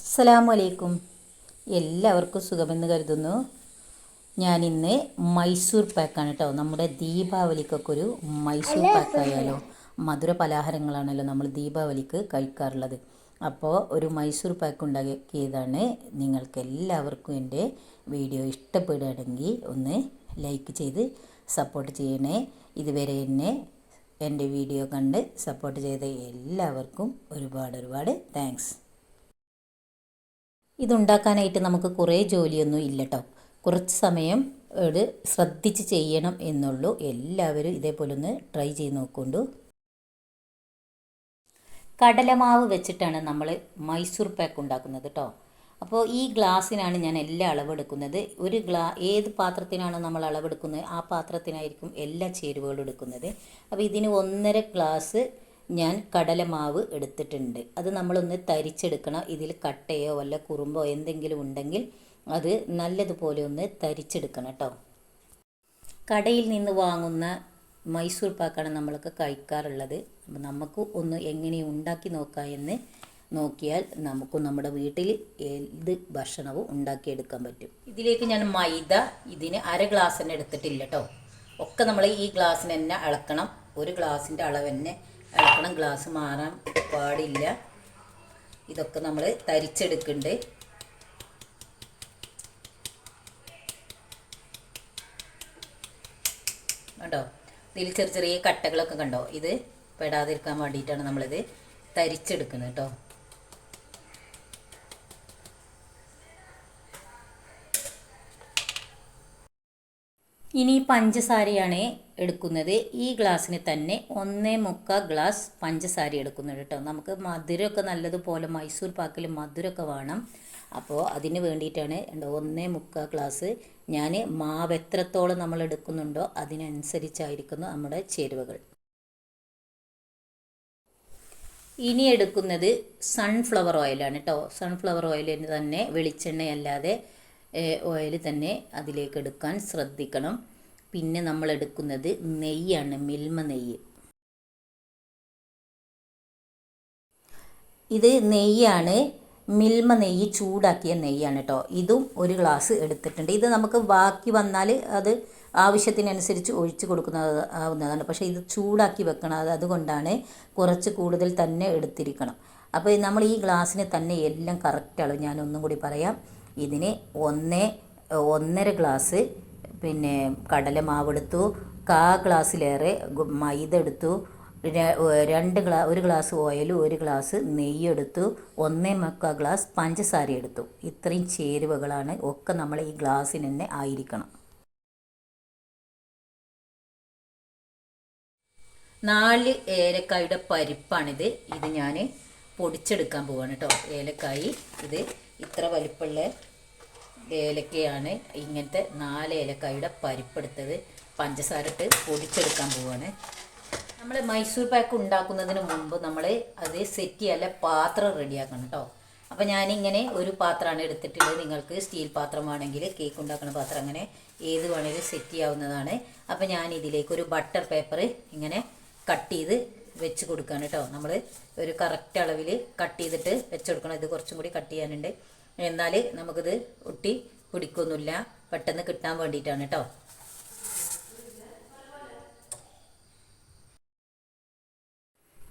അസ്സലാമു അലൈക്കും എല്ലാവർക്കും സുഖമെന്ന് കരുതുന്നു. ഞാൻ ഇന്ന് മൈസൂർ പാക്കാണ് കേട്ടോ നമ്മുടെ ദീപാവലിക്കൊക്കെ ഒരു മൈസൂർ പാക്കായാലോ? മധുര പലഹാരങ്ങളാണല്ലോ നമ്മൾ ദീപാവലിക്ക് കഴിക്കാറുള്ളത്. അപ്പോൾ ഒരു മൈസൂർ പാക്ക് ഉണ്ടാക്കിയതാണ് നിങ്ങൾക്ക് എല്ലാവർക്കും എന്റെ വീഡിയോ ഇഷ്ടപ്പെടുകയാണെങ്കിൽ ഒന്ന് ലൈക്ക് ചെയ്ത് സപ്പോർട്ട് ചെയ്യണേ. ഇതുവരെ എന്നെ എന്റെ വീഡിയോ കണ്ട് സപ്പോർട്ട് ചെയ്ത എല്ലാവർക്കും ഒരുപാട് ഒരുപാട് താങ്ക്സ്. ഇതുണ്ടാക്കാനായിട്ട് നമുക്ക് കുറേ ജോലിയൊന്നും ഇല്ല കേട്ടോ കുറച്ച് സമയം ഇത് ശ്രദ്ധിച്ച് ചെയ്യണം എന്നുള്ളൂ. എല്ലാവരും ഇതേപോലെ ഒന്ന് ട്രൈ ചെയ്ത് നോക്കൊണ്ടു. കടലമാവ് വെച്ചിട്ടാണ് നമ്മൾ മൈസൂർ പാക്ക് ഉണ്ടാക്കുന്നത് കേട്ടോ അപ്പോൾ ഈ ഗ്ലാസ്സിനാണ് ഞാൻ എല്ലാ അളവെടുക്കുന്നത്. ഒരു ഗ്ലാ ഏത് പാത്രത്തിനാണ് നമ്മൾ അളവെടുക്കുന്നത് ആ പാത്രത്തിനായിരിക്കും എല്ലാ ചേരുവകളും എടുക്കുന്നത്. അപ്പോൾ ഇതിന് ഒന്നര ഗ്ലാസ് ഞാൻ കടലമാവ് എടുത്തിട്ടുണ്ട്. അത് നമ്മളൊന്ന് തരിച്ചെടുക്കണം. ഇതിൽ കട്ടയോ വല്ല കുറുമ്പോ എന്തെങ്കിലും ഉണ്ടെങ്കിൽ അത് നല്ലതുപോലെ ഒന്ന് തരിച്ചെടുക്കണം കേട്ടോ കടയിൽ നിന്ന് വാങ്ങുന്ന മൈസൂർ പാക്കാണ് നമ്മളൊക്കെ കഴിക്കാറുള്ളത്. അപ്പം നമുക്ക് ഒന്ന് എങ്ങനെ ഉണ്ടാക്കി നോക്കാം എന്ന് നോക്കിയാൽ നമുക്ക് നമ്മുടെ വീട്ടിൽ ഏത് ഭക്ഷണവും ഉണ്ടാക്കിയെടുക്കാൻ പറ്റും. ഇതിലേക്ക് ഞാൻ മൈദ ഇതിന് അര ഗ്ലാസ് തന്നെ എടുത്തിട്ടില്ല കേട്ടോ ഒക്കെ നമ്മൾ ഈ ഗ്ലാസ്സിന് തന്നെ അളക്കണം. ഒരു ഗ്ലാസിന്റെ അളവ് തന്നെ ഇളക്കണം ഗ്ലാസ് മാറാൻ പാടില്ല. ഇതൊക്കെ നമ്മൾ തരിച്ചെടുക്കുന്നുണ്ട് കണ്ടോ? ഇതിൽ ചെറിയ ചെറിയ കട്ടകളൊക്കെ കണ്ടോ? ഇത് പെടാതിരിക്കാൻ വേണ്ടിയിട്ടാണ് നമ്മളിത് തരിച്ചെടുക്കുന്നത് കേട്ടോ. ഇനി പഞ്ചസാരയാണ് എടുക്കുന്നത്. ഈ ഗ്ലാസ്സിന് തന്നെ ഒന്നേ മുക്കാൽ ഗ്ലാസ് പഞ്ചസാര എടുക്കുന്നുണ്ട് കേട്ടോ നമുക്ക് മധുരമൊക്കെ നല്ലതുപോലെ മൈസൂർ പാക്കിൽ മധുരമൊക്കെ വേണം. അപ്പോൾ അതിന് വേണ്ടിയിട്ടാണ് ഒന്നേ മുക്കാൽ ഗ്ലാസ് ഞാൻ മാവ് എത്രത്തോളം നമ്മൾ എടുക്കുന്നുണ്ടോ അതിനനുസരിച്ചായിരിക്കുന്നു നമ്മുടെ ചേരുവകൾ. ഇനി എടുക്കുന്നത് സൺഫ്ലവർ ഓയിലാണ് കേട്ടോ സൺഫ്ലവർ ഓയിലിന് തന്നെ വെളിച്ചെണ്ണയല്ലാതെ ഓയിൽ തന്നെ അതിലേക്ക് എടുക്കാൻ ശ്രദ്ധിക്കണം. പിന്നെ നമ്മൾ എടുക്കുന്നത് നെയ്യാണ് മിൽമ നെയ്യ്. ഇത് നെയ്യാണ് മിൽമ നെയ്യ് ചൂടാക്കിയ നെയ്യാണ് കേട്ടോ ഇതും ഒരു ഗ്ലാസ് എടുത്തിട്ടുണ്ട്. ഇത് നമുക്ക് ബാക്കി വന്നാൽ അത് ആവശ്യത്തിനനുസരിച്ച് ഒഴിച്ചു കൊടുക്കുന്നത് ആവുന്നതാണ് പക്ഷേ ഇത് ചൂടാക്കി വെക്കണം. അത് അതുകൊണ്ടാണ് കുറച്ച് കൂടുതൽ തന്നെ എടുത്തിരിക്കണം. അപ്പോൾ നമ്മൾ ഈ ഗ്ലാസ്സിന് തന്നെ എല്ലാം കറക്റ്റ് അളവ് ഞാൻ ഒന്നും കൂടി പറയാം. ഇതിന് ഒന്ന് ഒന്നര ഗ്ലാസ് പിന്നെ കടലമാവെടുത്തു കാ ഗ്ലാസ്സിലേറെ മൈദ എടുത്തു. രണ്ട് ഗ്ലാ ഒരു ഗ്ലാസ് ഓയിലും ഒരു ഗ്ലാസ് നെയ്യ് എടുത്തു ഒന്നേ മുക്കാൽ ഗ്ലാസ് പഞ്ചസാര എടുത്തു. ഇത്രയും ചേരുവകളാണ് ഒക്കെ നമ്മൾ ഈ ഗ്ലാസ്സിന് തന്നെ ആയിരിക്കണം. നാല് ഏലക്കായുടെ പരിപ്പാണിത്. ഇത് ഞാൻ പൊടിച്ചെടുക്കാൻ പോവാണ് കേട്ടോ. ഏലക്കായി ഇത് ഇത്ര വലിപ്പമുള്ള ഏലക്കയാണ്. ഇങ്ങനത്തെ നാല് ഏലക്കായുടെ പരിപ്പെടുത്തത് പഞ്ചസാര ഇട്ട് പൊടിച്ചെടുക്കാൻ പോവാണ്. നമ്മൾ മൈസൂർ പാക്ക് ഉണ്ടാക്കുന്നതിന് മുമ്പ് നമ്മൾ അത് സെറ്റ് ചെയ്യാൻ പാത്രം റെഡിയാക്കണം കേട്ടോ അപ്പോൾ ഞാനിങ്ങനെ ഒരു പാത്രമാണ് എടുത്തിട്ടുള്ളത്. നിങ്ങൾക്ക് സ്റ്റീൽ പാത്രമാണെങ്കിൽ കേക്ക് ഉണ്ടാക്കുന്ന പാത്രം അങ്ങനെ ഏത് വേണമെങ്കിലും സെറ്റ് ചെയ്യാവുന്നതാണ്. അപ്പോൾ ഞാൻ ഇതിലേക്ക് ഒരു ബട്ടർ പേപ്പർ ഇങ്ങനെ കട്ട് ചെയ്ത് വെച്ച് കൊടുക്കുകയാണ് കേട്ടോ. നമ്മൾ ഒരു കറക്റ്റ് അളവിൽ കട്ട് ചെയ്തിട്ട് വെച്ച് കൊടുക്കണം. ഇത് കുറച്ചും കൂടി കട്ട് ചെയ്യാനുണ്ട്. എന്നാൽ നമുക്കിത് ഒട്ടി പിടിക്കൊന്നുമില്ല. പെട്ടെന്ന് കിട്ടാൻ വേണ്ടിയിട്ടാണ് കേട്ടോ.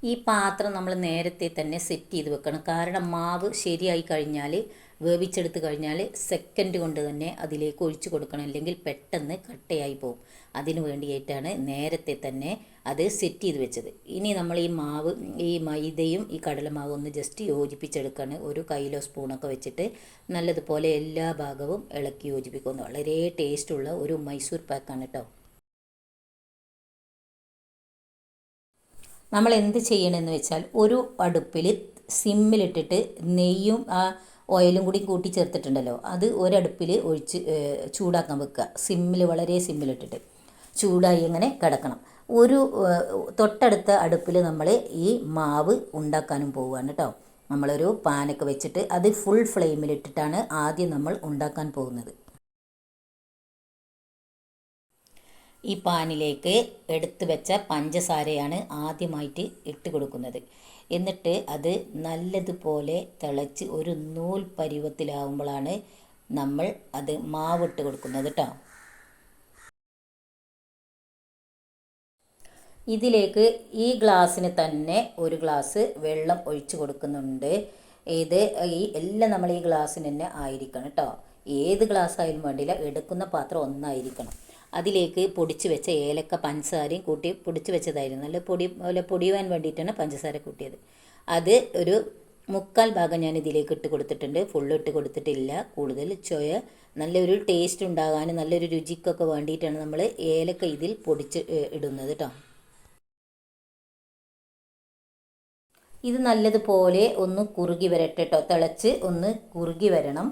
ഈ പാത്രം നമ്മൾ നേരത്തെ തന്നെ സെറ്റ് ചെയ്ത് വെക്കണം. കാരണം മാവ് ശരിയായി കഴിഞ്ഞാൽ വേവിച്ചെടുത്ത് കഴിഞ്ഞാൽ സെക്കൻഡ് കൊണ്ട് തന്നെ അതിലേക്ക് ഒഴിച്ചു കൊടുക്കണം. അല്ലെങ്കിൽ പെട്ടെന്ന് കട്ടയായി പോകും അതിന് വേണ്ടിയിട്ടാണ് നേരത്തെ തന്നെ അത് സെറ്റ് ചെയ്ത് വെച്ചത്. ഇനി നമ്മൾ ഈ മാവ് ഈ മൈദയും ഈ കടലമാവും ഒന്ന് ജസ്റ്റ് യോജിപ്പിച്ചെടുക്കുകയാണ് ഒരു കയ്യിലോ സ്പൂണൊക്കെ വെച്ചിട്ട് നല്ലതുപോലെ എല്ലാ ഭാഗവും ഇളക്കി യോജിപ്പിക്കുന്നു വളരെ ടേസ്റ്റുള്ള ഒരു മൈസൂർ പാക്കാണ് കേട്ടോ നമ്മൾ എന്ത് ചെയ്യണമെന്ന് വെച്ചാൽ ഒരു അടുപ്പിൽ സിമ്മിലിട്ടിട്ട് നെയ്യും ആ ഓയിലും കൂടി കൂട്ടി ചേർത്തിട്ടുണ്ടല്ലോ. അത് ഒരടുപ്പിൽ ഒഴിച്ച് ചൂടാക്കാൻ വെക്കുക. സിമ്മിൽ വളരെ സിമ്മിലിട്ടിട്ട് ചൂടായി ഇങ്ങനെ കിടക്കണം. ഒരു തൊട്ടടുത്ത അടുപ്പിൽ നമ്മൾ ഈ മാവ് ഉണ്ടാക്കാനും പോവുകയാണ് കേട്ടോ നമ്മളൊരു പാനൊക്കെ വെച്ചിട്ട് അത് ഫുൾ ഫ്ലെയിമിലിട്ടിട്ടാണ് ആദ്യം നമ്മൾ ഉണ്ടാക്കാൻ പോകുന്നത്. ഈ പാനിലേക്ക് എടുത്തു വെച്ച പഞ്ചസാരയാണ് ആദ്യമായിട്ട് ഇട്ട് കൊടുക്കുന്നത്. എന്നിട്ട് അത് നല്ലതുപോലെ തിളച്ച് ഒരു നൂൽ പരുവത്തിലാവുമ്പോഴാണ് നമ്മൾ അത് മാവിട്ട് കൊടുക്കുന്നത് കേട്ടോ ഇതിലേക്ക് ഈ ഗ്ലാസ്സിന് തന്നെ ഒരു ഗ്ലാസ് വെള്ളം ഒഴിച്ചു കൊടുക്കുന്നുണ്ട്. ഇത് ഈ എല്ലാം നമ്മൾ ഈ ഗ്ലാസ്സിന് തന്നെ ആയിരിക്കണം കേട്ടോ ഏത് ഗ്ലാസ് ആയാലും വേണ്ടിയില്ല എടുക്കുന്ന പാത്രം ഒന്നായിരിക്കണം. അതിലേക്ക് പൊടിച്ച് വെച്ച ഏലക്ക പഞ്ചസാരയും കൂട്ടി പൊടിച്ച് വെച്ചതായിരുന്നു. നല്ല പൊടി പോലെ പൊടിയുവാൻ വേണ്ടിയിട്ടാണ് പഞ്ചസാര കൂട്ടിയത്. അത് ഒരു മുക്കാൽ ഭാഗം ഞാൻ ഇതിലേക്ക് ഇട്ട് കൊടുത്തിട്ടുണ്ട്. ഫുള്ള് ഇട്ട് കൊടുത്തിട്ടില്ല. കൂടുതൽ ചോയ നല്ലൊരു ടേസ്റ്റ് ഉണ്ടാകാനും നല്ലൊരു രുചിക്കൊക്കെ വേണ്ടിയിട്ടാണ് നമ്മൾ ഏലക്ക ഇതിൽ പൊടിച്ച് ഇടുന്നത് കേട്ടോ ഇത് നല്ലതുപോലെ ഒന്ന് കുറുകി വരട്ടെ കേട്ടോ തിളച്ച് ഒന്ന് കുറുകി വരണം.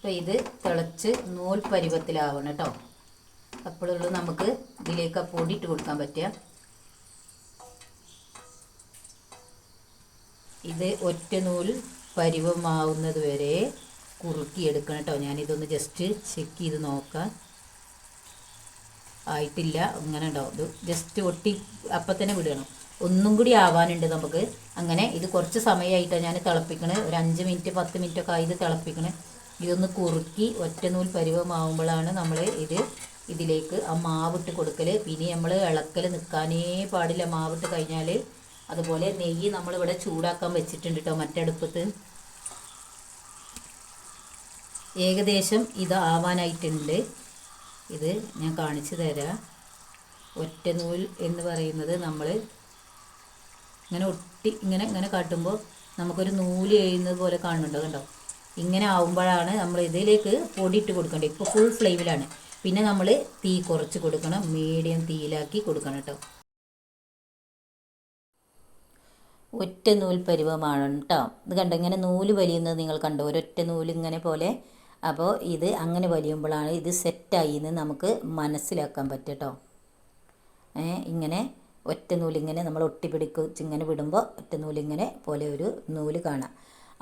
അപ്പോൾ ഇത് തിളച്ച് നൂൽ പരുവത്തിലാവണം കേട്ടോ അപ്പോഴുള്ളൂ നമുക്ക് ഇതിലേക്ക് ആ പൊടി ഇട്ട് കൊടുക്കാൻ പറ്റുക. ഇത് ഒറ്റ നൂൽ പരുവമാവുന്നത് വരെ കുറുക്കിയെടുക്കണം കേട്ടോ. ഞാനിതൊന്ന് ജസ്റ്റ് ചെക്ക് ചെയ്ത് നോക്കാം. ആയിട്ടില്ല അങ്ങനെ ഉണ്ടാവും ഇത് ജസ്റ്റ് ഒട്ടി അപ്പം തന്നെ വിടണം. ഒന്നും കൂടി ആവാനുണ്ട് നമുക്ക്. അങ്ങനെ ഇത് കുറച്ച് സമയമായിട്ടാണ് ഞാൻ തിളപ്പിക്കണത് ഒരു അഞ്ച് മിനിറ്റ് പത്ത് മിനിറ്റ് ഒക്കെ ആയി ഇത് തിളപ്പിക്കണേ. ഇതൊന്ന് കുറുക്കി ഒറ്റനൂൽ പരുവമാവുമ്പോഴാണ് നമ്മൾ ഇത് ഇതിലേക്ക് ആ മാവിട്ട് കൊടുക്കൽ പിന്നെ നമ്മൾ ഇളക്കൽ നിൽക്കാനേ പാടില്ല. മാവിട്ട് കഴിഞ്ഞാൽ അതുപോലെ നെയ്യ് നമ്മളിവിടെ ചൂടാക്കാൻ വെച്ചിട്ടുണ്ട് കേട്ടോ മറ്റടുപ്പത്ത്. ഏകദേശം ഇത് ആവാനായിട്ടുണ്ട്. ഇത് ഞാൻ കാണിച്ചു തരാം. ഒറ്റ നൂൽ എന്ന് പറയുന്നത് നമ്മൾ ഇങ്ങനെ ഒട്ടി ഇങ്ങനെ ഇങ്ങനെ കാട്ടുമ്പോൾ നമുക്കൊരു നൂൽ എഴുതുന്നത് പോലെ കാണുന്നുണ്ടോ കണ്ടോ? ഇങ്ങനെ ആവുമ്പോഴാണ് നമ്മൾ ഇതിലേക്ക് പൊടി ഇട്ട് കൊടുക്കേണ്ടത്. ഇപ്പോൾ ഫുൾ ഫ്ലെയിമിലാണ് പിന്നെ നമ്മൾ തീ കുറച്ച് കൊടുക്കണം. മീഡിയം തീയിലാക്കി കൊടുക്കണം കേട്ടോ. ഒറ്റ നൂൽ പരുവമാണ് കേട്ടോ. ഇത് കണ്ടോ? ഇങ്ങനെ നൂൽ വലിയുന്നത് നിങ്ങൾ കണ്ടോ? ഒരൊറ്റ നൂൽ ഇങ്ങനെ പോലെ. അപ്പോൾ ഇത് അങ്ങനെ വലിയുമ്പോഴാണ് ഇത് സെറ്റായി എന്ന് നമുക്ക് മനസ്സിലാക്കാൻ പറ്റും കേട്ടോ. ഇങ്ങനെ ഒറ്റ നൂലിങ്ങനെ നമ്മൾ ഒട്ടിപ്പിടിച്ച് ഇങ്ങനെ വിടുമ്പോൾ ഒറ്റ നൂലിങ്ങനെ പോലെ ഒരു നൂൽ കാണാം.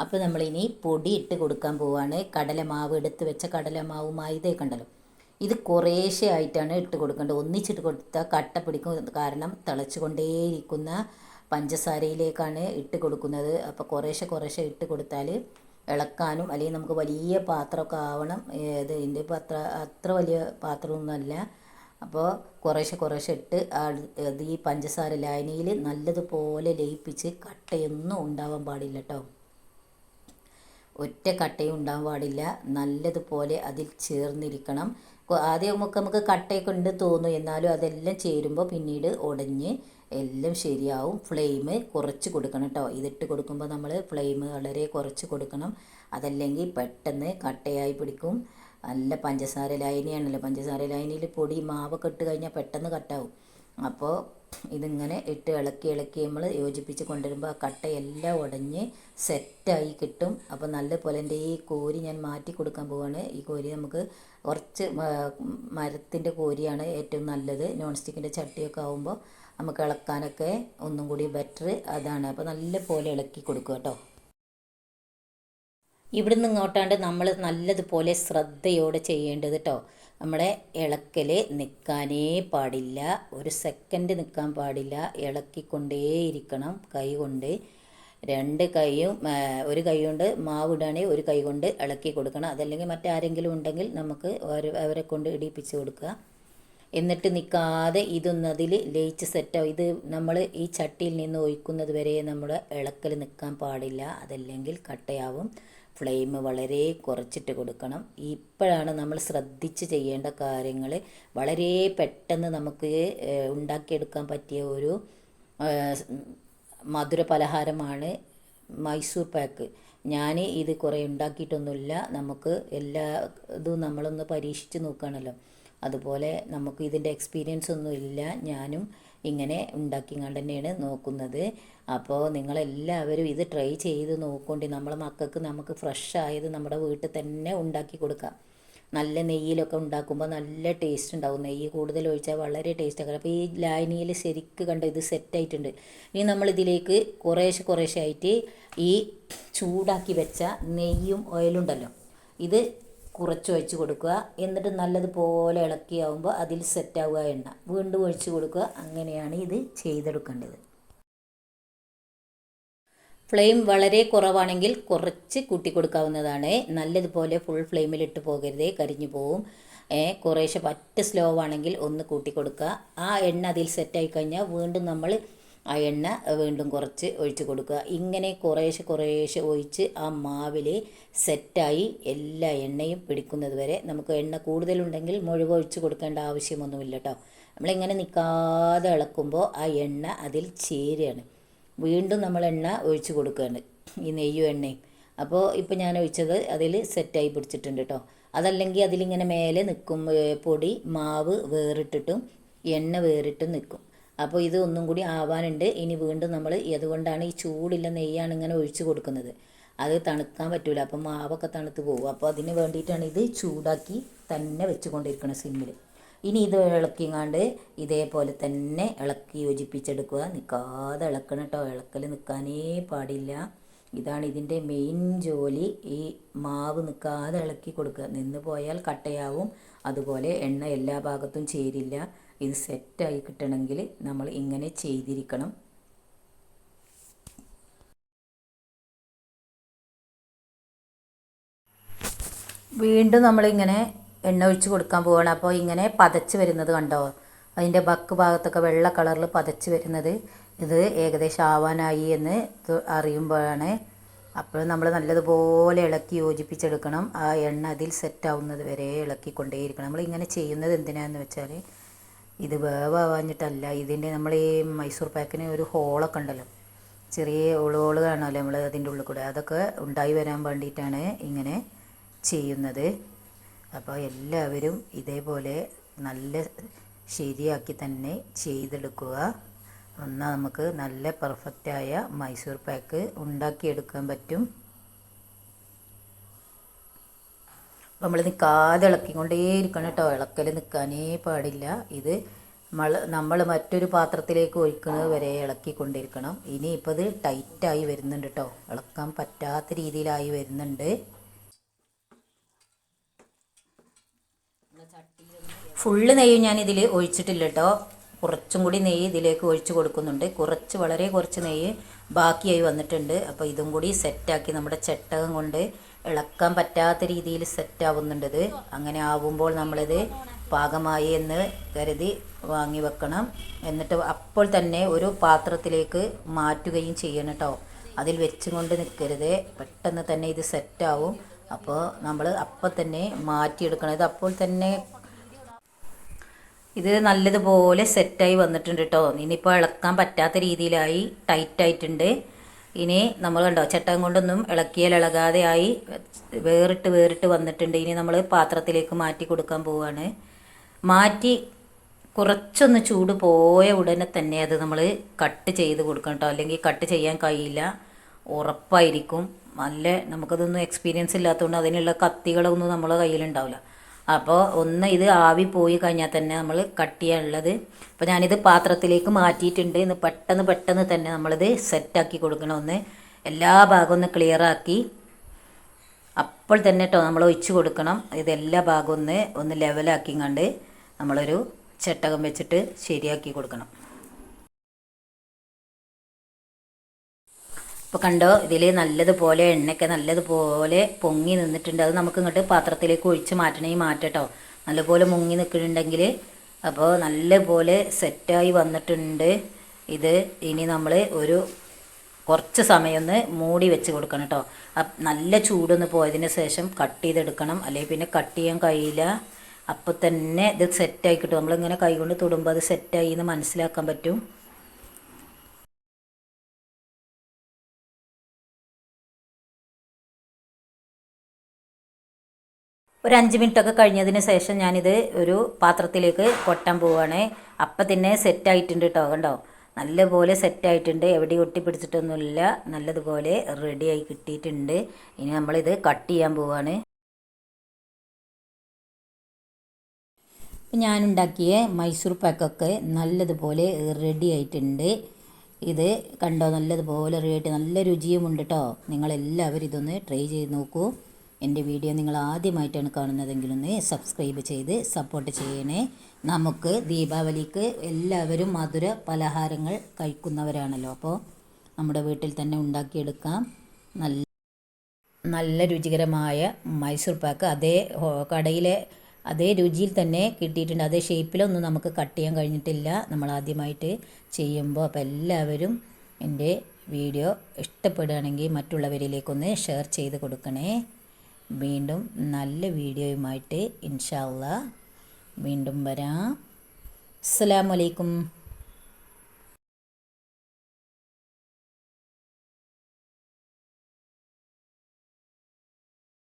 അപ്പോൾ നമ്മളിനി പൊടി ഇട്ട് കൊടുക്കാൻ പോവാണ്. കടലമാവ് എടുത്ത് വെച്ച കടലമാവ് മൈദയൊക്കെ കണ്ടല്ലോ ഇത് കുറേശ്ശെ ആയിട്ടാണ് ഇട്ട് കൊടുക്കേണ്ടത്. ഒന്നിച്ചിട്ട് കൊടുത്താൽ കട്ട പിടിക്കും. കാരണം തിളച്ചുകൊണ്ടേയിരിക്കുന്ന പഞ്ചസാരയിലേക്കാണ് ഇട്ട് കൊടുക്കുന്നത്. അപ്പോൾ കുറേശ്ശെ കുറേശ്ശെ ഇട്ട് കൊടുത്താൽ ഇളക്കാനും അല്ലെങ്കിൽ നമുക്ക് വലിയ പാത്രമൊക്കെ ആവണം. ഇത് ഇതിന്റെ പാത്ര അത്ര വലിയ പാത്രമൊന്നുമല്ല അപ്പോൾ കുറേശ്ശെ കുറേശ്ശെ ഇട്ട് അത് ഈ പഞ്ചസാര ലായനിയിൽ നല്ലതുപോലെ ലയിപ്പിച്ച് കട്ടയൊന്നും ഉണ്ടാവാൻ പാടില്ല കേട്ടോ ഒറ്റ കട്ടയും ഉണ്ടാകാൻ പാടില്ല. നല്ലതുപോലെ അതിൽ ചേർന്നിരിക്കണം. ആദ്യം നമുക്ക് നമുക്ക് കട്ടയൊക്കെ ഉണ്ട് തോന്നും എന്നാലും അതെല്ലാം ചേരുമ്പോൾ പിന്നീട് ഉടഞ്ഞ് എല്ലാം ശരിയാവും. ഫ്ലെയിം കുറച്ച് കൊടുക്കണം കേട്ടോ. ഇതിട്ട് കൊടുക്കുമ്പോൾ നമ്മൾ ഫ്ലെയിം വളരെ കുറച്ച് കൊടുക്കണം. അതല്ലെങ്കിൽ പെട്ടെന്ന് കട്ടയായി പിടിക്കും. നല്ല പഞ്ചസാര ലൈനിയാണല്ലോ പഞ്ചസാര ലൈനിയിൽ പൊടി മാവൊക്കെ ഇട്ട് കഴിഞ്ഞാൽ പെട്ടെന്ന് കട്ടാവും. അപ്പോൾ ഇതിങ്ങനെ ഇട്ട് ഇളക്കി ഇളക്കി നമ്മൾ യോജിപ്പിച്ച് കൊണ്ടുവരുമ്പോൾ ആ കട്ടയെല്ലാം ഉടഞ്ഞ് സെറ്റായി കിട്ടും. അപ്പോൾ നല്ല പോലെ എന്റെ ഈ കോരി ഞാൻ മാറ്റി കൊടുക്കാൻ പോവാണ്. ഈ കോരി നമുക്ക് കുറച്ച് മരത്തിന്റെ കോരിയാണ് ഏറ്റവും നല്ലത്. നോൺ സ്റ്റിക്കിന്റെ ചട്ടിയൊക്കെ ആകുമ്പോൾ നമുക്ക് ഇളക്കാനൊക്കെ ഒന്നും കൂടി ബെറ്റർ അതാണ്. അപ്പോൾ നല്ല പോലെ ഇളക്കി കൊടുക്കുക കേട്ടോ. ഇവിടുന്ന് ഇങ്ങോട്ടാണ്ട് നമ്മൾ നല്ലതുപോലെ ശ്രദ്ധയോടെ ചെയ്യേണ്ടത് കേട്ടോ. നമ്മുടെ ഇളക്കൽ നിൽക്കാനേ പാടില്ല. ഒരു സെക്കൻഡ് നിൽക്കാൻ പാടില്ല. ഇളക്കിക്കൊണ്ടേയിരിക്കണം കൈ കൊണ്ട്. രണ്ട് കൈയും ഒരു കൈ കൊണ്ട് മാവ് ഇടുകയാണെങ്കിൽ ഒരു കൈ കൊണ്ട് ഇളക്കി കൊടുക്കണം. അതല്ലെങ്കിൽ മറ്റാരെങ്കിലും ഉണ്ടെങ്കിൽ നമുക്ക് അവരെ കൊണ്ട് ഇടിപ്പിച്ച് കൊടുക്കുക. എന്നിട്ട് നിൽക്കാതെ ഇതൊന്നതിൽ ലയിച്ച് സെറ്റാവും ഇത് നമ്മൾ ഈ ചട്ടിയിൽ നിന്ന് ഒഴിക്കുന്നത് വരെ നമ്മുടെ ഇളക്കൽ നിൽക്കാൻ പാടില്ല. അതല്ലെങ്കിൽ കട്ടയാവും. ഫ്ലെയിം വളരെ കുറച്ചിട്ട് കൊടുക്കണം. ഇപ്പോഴാണ് നമ്മൾ ശ്രദ്ധിച്ച് ചെയ്യേണ്ട കാര്യങ്ങൾ വളരെ പെട്ടെന്ന് നമുക്ക് ഉണ്ടാക്കിയെടുക്കാൻ പറ്റിയ ഒരു മധുര പലഹാരമാണ് മൈസൂർ പാക്ക്. ഞാൻ ഇത് കുറേ ഉണ്ടാക്കിയിട്ടൊന്നുമില്ല. നമുക്ക് എല്ലാ ഇതും നമ്മളൊന്ന് പരീക്ഷിച്ച് നോക്കുകയാണല്ലോ. അതുപോലെ നമുക്ക് ഇതിന്റെ എക്സ്പീരിയൻസ് ഒന്നും ഇല്ല ഞാനും ഇങ്ങനെ ഉണ്ടാക്കിങ്ങാണ്ട് തന്നെയാണ് നോക്കുന്നത്. അപ്പോൾ നിങ്ങളെല്ലാവരും ഇത് ട്രൈ ചെയ്ത് നോക്കൊണ്ട്. നമ്മളെ മക്കൾക്ക് നമുക്ക് ഫ്രഷ് ആയത് നമ്മുടെ വീട്ടിൽ തന്നെ ഉണ്ടാക്കി കൊടുക്കാം. നല്ല നെയ്യിലൊക്കെ ഉണ്ടാക്കുമ്പോൾ നല്ല ടേസ്റ്റ് ഉണ്ടാവും. നെയ്യ് കൂടുതൽ ഒഴിച്ചാൽ വളരെ ടേസ്റ്റ് ആക്കാം അപ്പോൾ ഈ ലായനിയിൽ ശരിക്ക് കണ്ട ഇത് സെറ്റായിട്ടുണ്ട് ഇനി നമ്മളിതിലേക്ക് കുറേശ്ശെ കുറേശ്ശെ ആയിട്ട് ഈ ചൂടാക്കി വെച്ച നെയ്യും ഓയിലും ഉണ്ടല്ലോ. ഇത് കുറച്ച് ഒഴിച്ച് കൊടുക്കുക. എന്നിട്ട് നല്ലതുപോലെ ഇളക്കിയാവുമ്പോൾ അതിൽ സെറ്റാവുക എണ്ണ. വീണ്ടും ഒഴിച്ച് കൊടുക്കുക. അങ്ങനെയാണ് ഇത് ചെയ്തെടുക്കേണ്ടത്. ഫ്ലെയിം വളരെ കുറവാണെങ്കിൽ കുറച്ച് കൂട്ടി കൊടുക്കാവുന്നതാണ്. നല്ലതുപോലെ ഫുൾ ഫ്ലെയിമിലിട്ട് പോകരുതേ. കരിഞ്ഞു പോവും. കുറേശ്ശെ പറ്റ സ്ലോ ആണെങ്കിൽ ഒന്ന് കൂട്ടി കൊടുക്കുക. ആ എണ്ണ അതിൽ സെറ്റായി കഴിഞ്ഞാൽ വീണ്ടും നമ്മൾ ആ എണ്ണ വീണ്ടും കുറച്ച് ഒഴിച്ച് കൊടുക്കുക. ഇങ്ങനെ കുറേശ്ശെ കുറേശ്ശെ ഒഴിച്ച് ആ മാവിൽ സെറ്റായി എല്ലാ എണ്ണയും പിടിക്കുന്നത് വരെ നമുക്ക് എണ്ണ കൂടുതലുണ്ടെങ്കിൽ മുഴുവൻ ഒഴിച്ച് കൊടുക്കേണ്ട ആവശ്യമൊന്നുമില്ല കേട്ടോ നമ്മളിങ്ങനെ നിൽക്കാതെ ഇളക്കുമ്പോൾ ആ എണ്ണ അതിൽ ചേരുകയാണ്. വീണ്ടും നമ്മൾ എണ്ണ ഒഴിച്ച് കൊടുക്കുകയാണ് ഈ നെയ്യും എണ്ണയും. അപ്പോൾ ഇപ്പോൾ ഞാൻ ഒഴിച്ചത് അതിൽ സെറ്റായി പിടിച്ചിട്ടുണ്ട് കേട്ടോ അതല്ലെങ്കിൽ അതിലിങ്ങനെ മേലെ നിൽക്കും പൊടി മാവ് വേറിട്ടിട്ടും എണ്ണ വേറിട്ടും നിൽക്കും. അപ്പോൾ ഇത് ഒന്നും കൂടി ആവാനുണ്ട്. ഇനി വീണ്ടും നമ്മൾ അതുകൊണ്ടാണ് ഈ ചൂടില്ല നെയ്യാണ് ഇങ്ങനെ ഒഴിച്ചു കൊടുക്കുന്നത്? അത് തണുക്കാൻ പറ്റില്ല അപ്പം മാവൊക്കെ തണുത്ത് പോകും. അപ്പോൾ അതിന് വേണ്ടിയിട്ടാണ് ഇത് ചൂടാക്കി തന്നെ വെച്ചുകൊണ്ടിരിക്കണം സിമ്മിൽ ഇനി ഇത് ഇളക്കിങ്ങാണ്ട് ഇതേപോലെ തന്നെ ഇളക്കി യോജിപ്പിച്ചെടുക്കുക. നിൽക്കാതെ ഇളക്കണം കേട്ടോ. ഇളക്കൽ നിൽക്കാനേ പാടില്ല. ഇതാണ് ഇതിന്റെ മെയിൻ ജോലി. ഈ മാവ് നിൽക്കാതെ ഇളക്കി കൊടുക്കുക. നിന്ന് പോയാൽ കട്ടയാവും. അതുപോലെ എണ്ണ എല്ലാ ഭാഗത്തും ചേരില്ല. ഇത് സെറ്റായി കിട്ടണമെങ്കിൽ നമ്മൾ ഇങ്ങനെ ചെയ്തിരിക്കണം. വീണ്ടും നമ്മളിങ്ങനെ എണ്ണ ഒഴിച്ച് കൊടുക്കാൻ പോവുകയാണ് അപ്പോൾ ഇങ്ങനെ പതച്ച് വരുന്നത് കണ്ടോ? അതിന്റെ ബക്ക് ഭാഗത്തൊക്കെ വെള്ള കളറിൽ പതച്ച് വരുന്നത്. ഇത് ഏകദേശം ആവാനായി എന്ന് അറിയുമ്പോഴാണ്. അപ്പോൾ നമ്മൾ നല്ലതുപോലെ ഇളക്കി യോജിപ്പിച്ചെടുക്കണം. ആ എണ്ണ അതിൽ സെറ്റാവുന്നത് വരെ ഇളക്കിക്കൊണ്ടേയിരിക്കണം. നമ്മൾ ഇങ്ങനെ ചെയ്യുന്നത് എന്തിനാന്ന് വെച്ചാൽ ഇത് വേവാവാഞ്ഞിട്ടല്ല. ഇതിന്റെ നമ്മൾ ഈ മൈസൂർ പാക്കിന് ഒരു ഹോളൊക്കെ ഉണ്ടല്ലോ. ചെറിയ ഓളുകൾ കാണാമല്ലോ നമ്മൾ അതിന്റെ ഉള്ളിൽ കൂടെ. അതൊക്കെ ഉണ്ടായി വരാൻ വേണ്ടിയിട്ടാണ് ഇങ്ങനെ ചെയ്യുന്നത്. അപ്പോൾ എല്ലാവരും ഇതേപോലെ നല്ല ശരിയാക്കി തന്നെ ചെയ്തെടുക്കുക. എന്നാൽ നമുക്ക് നല്ല പെർഫെക്റ്റായ മൈസൂർ പാക്ക് ഉണ്ടാക്കിയെടുക്കാൻ പറ്റും അപ്പം നമ്മൾ നിൽക്കാതെ ഇളക്കിക്കൊണ്ടേയിരിക്കണം കേട്ടോ. ഇളക്കൽ നിൽക്കാനേ പാടില്ല. ഇത് നമ്മൾ നമ്മൾ മറ്റൊരു പാത്രത്തിലേക്ക് ഒഴിക്കുന്നത് വരെ ഇളക്കിക്കൊണ്ടിരിക്കണം. ഇനി ഇപ്പോൾ ഇത് ടൈറ്റായി വരുന്നുണ്ട് കേട്ടോ. ഇളക്കാൻ പറ്റാത്ത രീതിയിലായി വരുന്നുണ്ട്. ഫുള്ള് നെയ്യ് ഞാൻ ഇതിൽ ഒഴിച്ചിട്ടില്ല കേട്ടോ. കുറച്ചും കൂടി നെയ്യ് ഇതിലേക്ക് ഒഴിച്ച് കൊടുക്കുന്നുണ്ട്. കുറച്ച് വളരെ കുറച്ച് നെയ്യ് ബാക്കിയായി വന്നിട്ടുണ്ട്. അപ്പോൾ ഇതും കൂടി സെറ്റാക്കി നമ്മുടെ ചട്ടകം കൊണ്ട് ഇളക്കാൻ പറ്റാത്ത രീതിയിൽ സെറ്റ് ആവുന്നുണ്ടത്. അങ്ങനെ ആവുമ്പോൾ നമ്മളിത് പാകമായി എന്ന് കരുതി വാങ്ങി വെക്കണം. എന്നിട്ട് അപ്പോൾ തന്നെ ഒരു പാത്രത്തിലേക്ക് മാറ്റുകയും ചെയ്യണം കേട്ടോ അതിൽ വെച്ചും കൊണ്ട് നിൽക്കരുത് പെട്ടെന്ന് തന്നെ ഇത് സെറ്റാവും അപ്പോൾ നമ്മൾ അപ്പം തന്നെ മാറ്റിയെടുക്കണം. ഇത് അപ്പോൾ തന്നെ ഇത് നല്ലതുപോലെ സെറ്റായി വന്നിട്ടുണ്ട് കേട്ടോ ഇനിയിപ്പോൾ ഇളക്കാൻ പറ്റാത്ത രീതിയിലായി ടൈറ്റ് ആയിട്ടുണ്ട്. ഇനി നമ്മൾ കണ്ടോ ചട്ടം കൊണ്ടൊന്നും ഇളക്കിയാൽ ഇളകാതെ ആയി വേറിട്ട് വേറിട്ട് വന്നിട്ടുണ്ട്. ഇനി നമ്മൾ പാത്രത്തിലേക്ക് മാറ്റി കൊടുക്കാൻ പോവുകയാണ് മാറ്റി കുറച്ചൊന്ന് ചൂട് പോയ ഉടനെ തന്നെ അത് നമ്മൾ കട്ട് ചെയ്ത് കൊടുക്കണം കേട്ടോ. അല്ലെങ്കിൽ കട്ട് ചെയ്യാൻ കഴിയില്ല. ഉറപ്പായിരിക്കും. നല്ല നമുക്കതൊന്നും എക്സ്പീരിയൻസ് ഇല്ലാത്തതുകൊണ്ട് അതിനുള്ള കത്തികളൊന്നും നമ്മളെ കയ്യിലുണ്ടാവില്ല. അപ്പോൾ ഒന്ന് ഇത് ആവി പോയി കഴിഞ്ഞാൽ തന്നെ നമ്മൾ കട്ട് ചെയ്യാനുള്ളത് അപ്പോൾ ഞാനിത് പാത്രത്തിലേക്ക് മാറ്റിയിട്ടുണ്ട്. ഇന്ന് പെട്ടെന്ന് പെട്ടെന്ന് തന്നെ നമ്മളിത് സെറ്റാക്കി കൊടുക്കണം ഒന്ന്. എല്ലാ ഭാഗവും ഒന്ന് ക്ലിയർ ആക്കി. അപ്പോൾ തന്നെ കേട്ടോ നമ്മൾ ഒഴിച്ച് കൊടുക്കണം. ഇത് എല്ലാ ഭാഗവും ഒന്ന് ഒന്ന് ലെവലാക്കി കണ്ട് നമ്മളൊരു ചട്ടകം വെച്ചിട്ട് ശരിയാക്കി കൊടുക്കണം. ഇപ്പോൾ കണ്ടോ ഇതിൽ നല്ലതുപോലെ എണ്ണയൊക്കെ നല്ലതുപോലെ പൊങ്ങി നിന്നിട്ടുണ്ട്. അത് നമുക്ക് ഇങ്ങോട്ട് പാത്രത്തിലേക്ക് ഒഴിച്ച് മാറ്റണമെങ്കിൽ മാറ്റട്ടോ. നല്ലപോലെ മുങ്ങി നിൽക്കുന്നുണ്ടെങ്കിൽ അപ്പോൾ നല്ലപോലെ സെറ്റായി വന്നിട്ടുണ്ട്. ഇത് ഇനി നമ്മൾ ഒരു കുറച്ച് സമയം ഒന്ന് മൂടി വെച്ച് കൊടുക്കണം കേട്ടോ നല്ല ചൂടൊന്ന് പോയതിന് ശേഷം കട്ട് ചെയ്തെടുക്കണം. അല്ലെങ്കിൽ പിന്നെ കട്ട് ചെയ്യാൻ കഴിയില്ല. അപ്പോൾ തന്നെ ഇത് സെറ്റായി കിട്ടും നമ്മളിങ്ങനെ കൈകൊണ്ട് തൊടുമ്പോൾ അത് സെറ്റായി എന്ന് മനസ്സിലാക്കാൻ പറ്റും. ഒരു അഞ്ച് മിനിറ്റൊക്കെ കഴിഞ്ഞതിന് ശേഷം ഞാനിത് ഒരു പാത്രത്തിലേക്ക് കൊട്ടാൻ പോവുകയാണ് അപ്പം തന്നെ സെറ്റായിട്ടുണ്ട് കേട്ടോ കണ്ടോ? നല്ലപോലെ സെറ്റായിട്ടുണ്ട് എവിടെ ഒട്ടി പിടിച്ചിട്ടൊന്നുമില്ല നല്ലതുപോലെ റെഡിയായി കിട്ടിയിട്ടുണ്ട്. ഇനി നമ്മളിത് കട്ട് ചെയ്യാൻ പോവുകയാണ് ഞാനുണ്ടാക്കിയ മൈസൂർ പാക്കൊക്കെ നല്ലതുപോലെ റെഡി ആയിട്ടുണ്ട്. ഇത് കണ്ടോ? നല്ലതുപോലെ റെഡി ആയിട്ട് നല്ല രുചിയുമുണ്ട് കേട്ടോ നിങ്ങളെല്ലാവരും ഇതൊന്ന് ട്രൈ ചെയ്ത് നോക്കൂ. എന്റെ വീഡിയോ നിങ്ങൾ ആദ്യമായിട്ടാണ് കാണുന്നതെങ്കിൽ ഒന്ന് സബ്സ്ക്രൈബ് ചെയ്ത് സപ്പോർട്ട് ചെയ്യണേ. നമുക്ക് ദീപാവലിക്ക് എല്ലാവരും മധുര പലഹാരങ്ങൾ കഴിക്കുന്നവരാണല്ലോ. അപ്പോൾ നമ്മുടെ വീട്ടിൽ തന്നെ ഉണ്ടാക്കിയെടുക്കാം. നല്ല നല്ല രുചികരമായ മൈസൂർ പാക്ക്. അതേ കടയിലെ അതേ രുചിയിൽ തന്നെ കിട്ടിയിട്ടുണ്ട്. അതേ ഷേപ്പിലൊന്നും നമുക്ക് കട്ട് ചെയ്യാൻ കഴിഞ്ഞിട്ടില്ല. നമ്മൾ ആദ്യമായിട്ട് ചെയ്യുമ്പോൾ അപ്പോൾ എല്ലാവരും എന്റെ വീഡിയോ ഇഷ്ടപ്പെടുകയാണെങ്കിൽ മറ്റുള്ളവരിലേക്കൊന്ന് ഷെയർ ചെയ്ത് കൊടുക്കണേ. വീണ്ടും നല്ല വീഡിയോയുമായിട്ട് ഇൻഷാല്ല വീണ്ടും വരാം. അസ്സലാമലൈക്കും